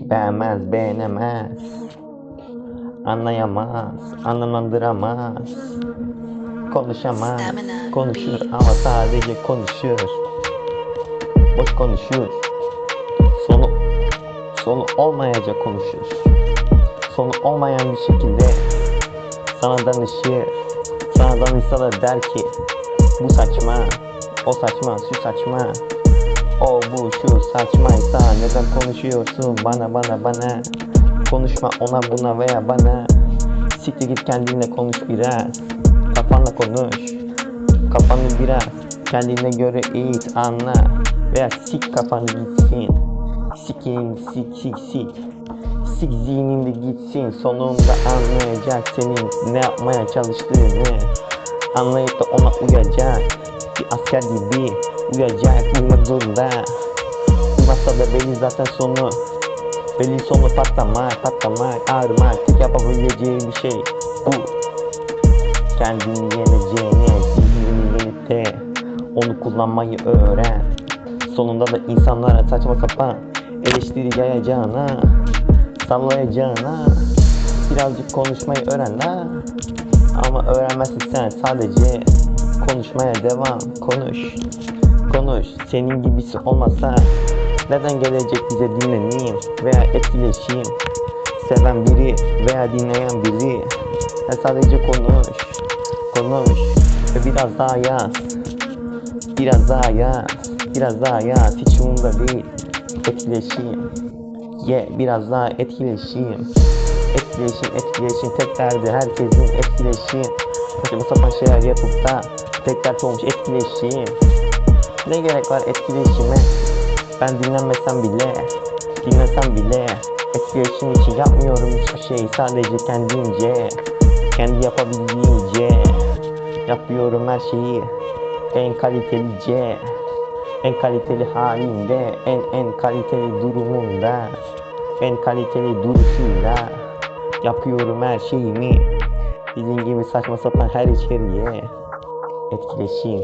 Beğenmez, beğenemez. Anlayamaz, anlamlandıramaz. Konuşamaz, konuşur ama sadece konuşur. Boş konuşur. Sonu sonu olmayacak konuşur. Sonu olmayan bir şekilde sana danışır. Sana danışsa da der ki bu saçma, o saçma, şu saçma. O bu şu saçmaysa neden konuşuyorsun? Bana bana bana. Konuşma ona buna veya bana. Siktir git kendinle konuş biraz. Kafanla konuş. Kafanı biraz. Kendine göre eğit anla. Veya sik kafanı gitsin. Sikin sik sik sik. Sik zihninde gitsin. Sonunda anlayacak senin ne yapmaya çalıştığını. Anlayıp da ona uyacak. Bir asker gibi uyacak uymak zorunda Uymazsa da belli zaten sonu. Belli sonu patlamak patlamak ağrımak Tek yapabileceği bir şey bu. Kendini yeneceğine zihnini yenip Onu kullanmayı öğren. Sonunda da insanlara saçma sapan Eleştiri yayacağına Sallayacağına Birazcık konuşmayı öğren la Ama öğrenmezsin sen sadece Konuşmaya devam konuş Konuş senin gibisi olmasa Neden gelecek bize dinleneyim veya etkileşeyim? Seven biri veya dinleyen biri. Sen sadece konuş Konuş ve biraz daha yaz. Biraz daha yaz Biraz daha yaz. Hiç umurumda değil. Etkileşeyim. Ye biraz daha etkileşeyim. Etkileşim etkileşim tek derdi herkesin etkileşim Saçma sapan şeyler yapıp da tek dert olmuş etkileşim Ne gerek var etkileşime Ben dinlenmesem bile Dinlesem bile Etkileşim için yapmıyorum hiçbir şey Sadece kendimce Kendi yapabildiğimce Yapıyorum her şeyi En kalitelice en kaliteli halinde, en en kaliteli durumunda, en kaliteli duruşuyla yapıyorum her şeyimi. Dediğim gibi saçma sapan her içeriğe etkileşim.